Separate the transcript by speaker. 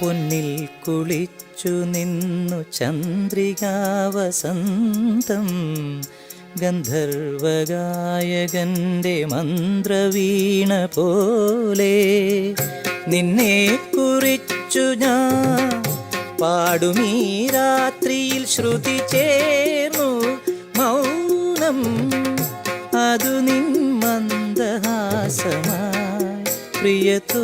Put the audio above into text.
Speaker 1: പൊന്നിൽ കുളിച്ചു നിന്നു ചന്ദ്രികാവസന്തം. ഗന്ധർവഗായകന്റെ മന്ത്രവീണ പോലെ നിന്നെ കുറിച്ചു ഞാൻ പാടുമീ രാത്രിയിൽ ശ്രുതി ചേർന്നു മൗനം. അതു നിൻ മന്ദഹാസമാ ప్రియతో